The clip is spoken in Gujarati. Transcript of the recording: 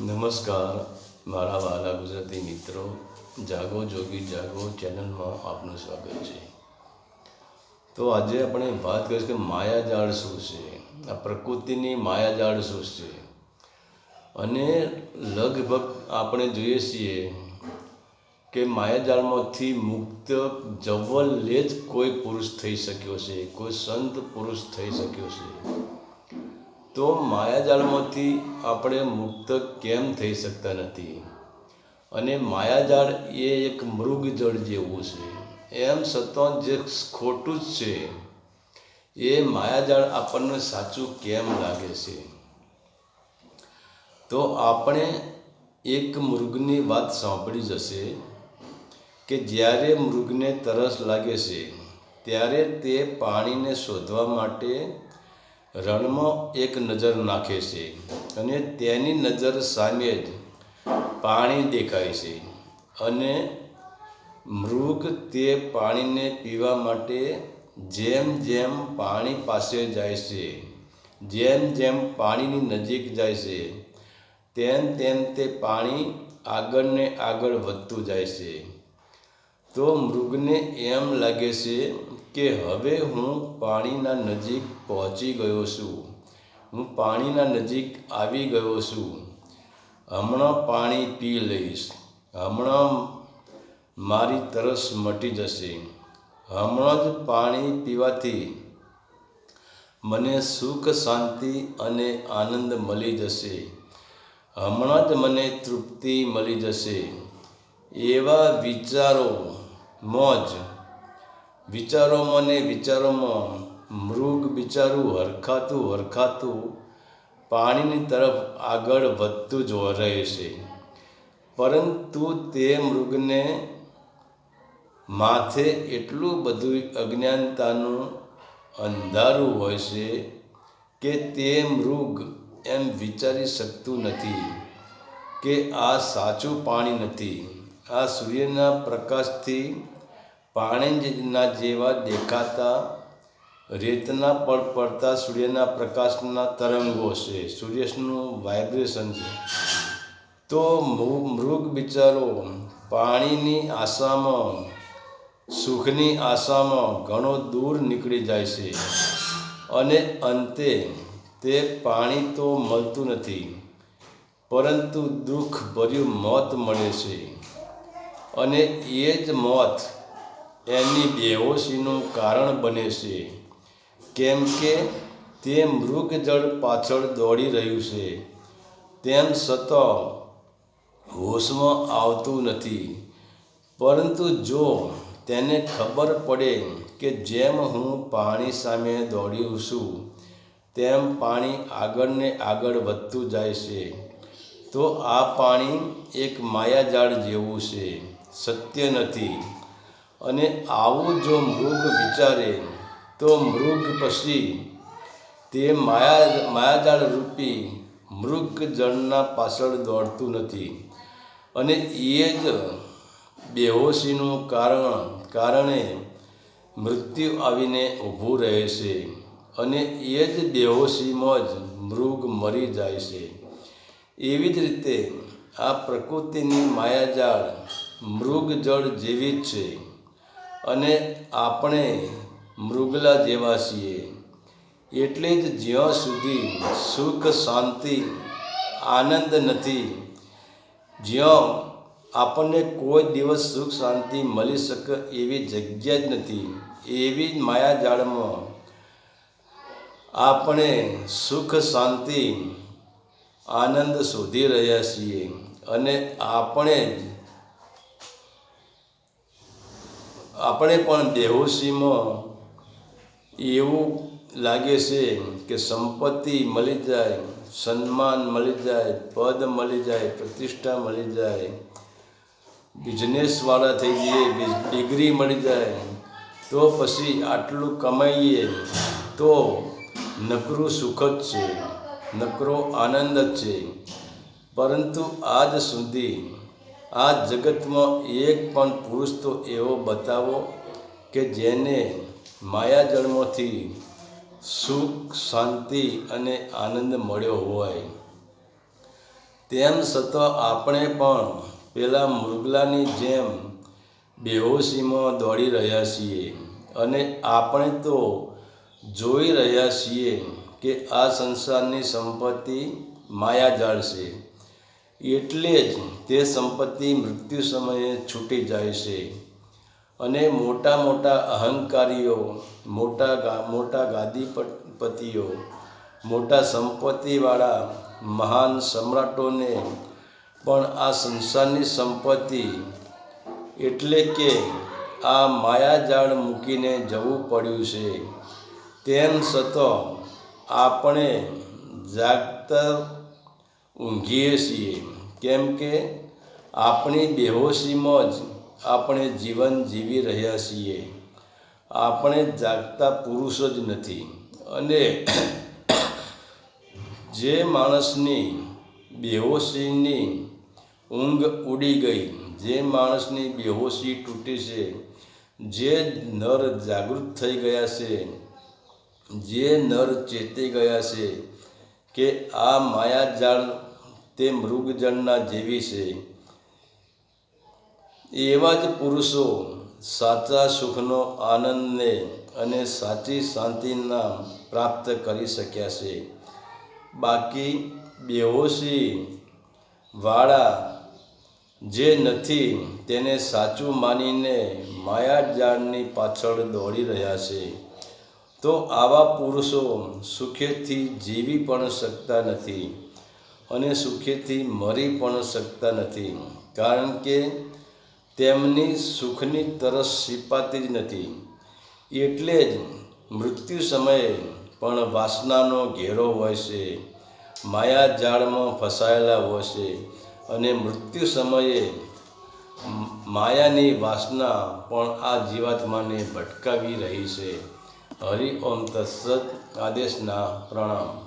નમસ્કાર, મારા વાલા ગુજરાતી મિત્રો, જાગો જોગી જાગો ચેનલમાં આપનું સ્વાગત છે. તો આજે આપણે વાત કરીશું કે માયાજાળ શું છે, આ પ્રકૃતિની માયાજાળ શું છે? અને લગભગ આપણે જોઈએ છીએ કે માયાજાળમાંથી મુક્ત જવલ્લે જ કોઈ પુરુષ થઈ શક્યો છે, કોઈ સંત પુરુષ થઈ શક્યો છે. તો માયાજાળમાંથી આપણે મુક્ત કેમ થઈ શકતા નથી? અને માયાજાળ એ એક મૃગજળ જેવું છે. એમ છતાં જે ખોટું જ છે. એ માયાજાળ આપણને સાચું કેમ લાગે છે? તો આપણે એક મૃગની વાત સાંભળી જશે કે જ્યારે મૃગને તરસ લાગે છે, ત્યારે તે પાણીને શોધવા માટે રણમાં એક નજર નાખે છે અને તેની નજર સામે જ પાણી દેખાય છે અને મૃગ તે પાણીને પીવા માટે જેમ જેમ પાણી પાસે જાય છે, જેમ જેમ પાણીની નજીક જાય છે, તેમ તેમ તે પાણી આગળ ને આગળ વધતું જાય છે. તો મૃગને એમ લાગે છે કે હવે હું પાણીના નજીક પહોંચી ગયો છું. હું પાણીના નજીક આવી ગયો છું. હમણાં પાણી પી લઈશ. હમણાં મારી તરસ મટી જશે. હમણાં જ પાણી પીવાથી મને સુખ, શાંતિ અને આનંદ મળી જશે. હમણાં જ મને તૃપ્તિ મળી જશે. એવા વિચારો, મોજ વિચારોમાં ને વિચારોમાં મૃગ બિચારું હરખાતું હરખાતું પાણીની તરફ આગળ વધતું જ રહે છે. પરંતુ તે મૃગને માથે એટલું બધું અજ્ઞાનતાનું અંધારું હોય છે કે તે મૃગ એમ વિચારી શકતું નથી કે આ સાચું પાણી નથી. આ સૂર્યના પ્રકાશથી પાણીના જેવા દેખાતા રેતના પર પડતા સૂર્યના પ્રકાશના તરંગો છે. સૂર્યનું વાઇબ્રેશન છે. તો મૃગ બિચારો, પાણીની આશામાં, સુખની આશામાં ઘણો દૂર નીકળી જાય છે. અને અંતે તે પાણી તો મળતું નથી, પરંતુ દુઃખ ભર્યું મોત મળે છે. અને એ જ મોત એની બેહોશીનું કારણ બને છે. કેમ કે તે મૃગજળ પાછળ દોડી રહ્યું છે. તેમ છતાં હોશમાં આવતું નથી. પરંતુ જો તેને ખબર પડે કે જેમ હું પાણી સામે દોડ્યું છું, તેમ પાણી આગળ ને આગળ વધતું જાય છે, તો આ પાણી એક માયાજાળ જેવું છે. સત્ય નથી. અને આવું જો મૃગ વિચારે, તો મૃગ પછી તે માયા, માયાજાળ રૂપી મૃગ જળના પાછળ દોડતું નથી. અને એ જ બેહોશીનું કારણ, કારણે મૃત્યુ આવીને ઊભું રહે છે. અને એ જ બેહોશીમાં જ મૃગ મરી જાય છે. એવી જ રીતે આ પ્રકૃતિની માયાજાળ મૃગજળ જેવી જ છે. અને આપણે મૃગલા જેવા છીએ. એટલે જ જ્યાં સુધી સુખ, શાંતિ, આનંદ નથી, જ્યાં આપણને કોઈ દિવસ સુખ, શાંતિ મળી શકે એવી જગ્યા જ નથી, એવી જ માયાજાળમાં આપણે સુખ, શાંતિ, આનંદ શોધી રહ્યા છીએ. અને આપણે જ આપણે પણ બેહોશીમાં એવું લાગે છે કે સંપત્તિ મળી જાય, સન્માન મળી જાય, પદ મળી જાય, પ્રતિષ્ઠા મળી જાય બિઝનેસવાળા થઈ જઈએ ડિગ્રી મળી જાય, તો પછી આટલું કમાઈએ તો નકરું સુખ જ છે, નકરો આનંદ જ છે. પરંતુ આજ સુધી આ જગતમાં એક પણ પુરુષ તો એવો બતાવો કે જેને માયાજળમાંથી સુખ, શાંતિ અને આનંદ મળ્યો હોય. તેમ છતાં આપણે પણ પેલા મૃગલાની જેમ બેહોશીમાં દોડી રહ્યા છીએ અને આપણે તો જોઈ રહ્યા છીએ કે આ સંસારની સંપત્તિ માયાજાળ છે. એટલે જ તે સંપત્તિ મૃત્યુ સમયે છૂટી જાય છે. અને મોટા મોટા અહંકારીઓ, મોટા મોટા ગાદીપતિઓ, મોટા સંપત્તિવાળા મહાન સમ્રાટોને પણ આ સંસારની સંપત્તિ એટલે કે આ માયાજાળ મૂકીને જવું પડ્યું છે. તેમ છતાં આપણે જાગતા ઊંઘીએ છીએ. કેમ કે આપણી બેહોશીમાં જ આપણે જીવન જીવી રહ્યા છીએ. આપણે જાગતા પુરુષો જ નથી. અને જે માણસની બેહોશીની ઊંઘ ઉડી ગઈ, જે માણસની બેહોશી તૂટી છે, જે નર જાગૃત થઈ ગયા છે, જે નર ચેતી ગયા છે કે આ માયાજાળ તે મૃગજળના જેવી છે. એવા જ પુરુષો સાચા સુખનો આનંદને અને સાચી શાંતિના પ્રાપ્ત કરી શક્યા છે. બાકી બેહોશી વાળા જે નથી તેને સાચું માનીને માયાજાળની પાછળ દોડી રહ્યા છે. તો આવા પુરુષો સુખેથી જીવી પણ શકતા નથી. અને સુખેથી મરી પણ શકતા નથી. કારણ કે તેમની સુખની તરસ સિપાતી જ નથી. એટલે જ મૃત્યુ સમયે પણ વાસનાનો ઘેરો હોય છે, માયાજાળમાં ફસાયેલા હોય છે અને મૃત્યુ સમયે માયાની વાસના પણ આ જીવાત્માને ભટકાવી રહી છે. હરિ ઓમ તત્સત આદેશના પ્રણામ.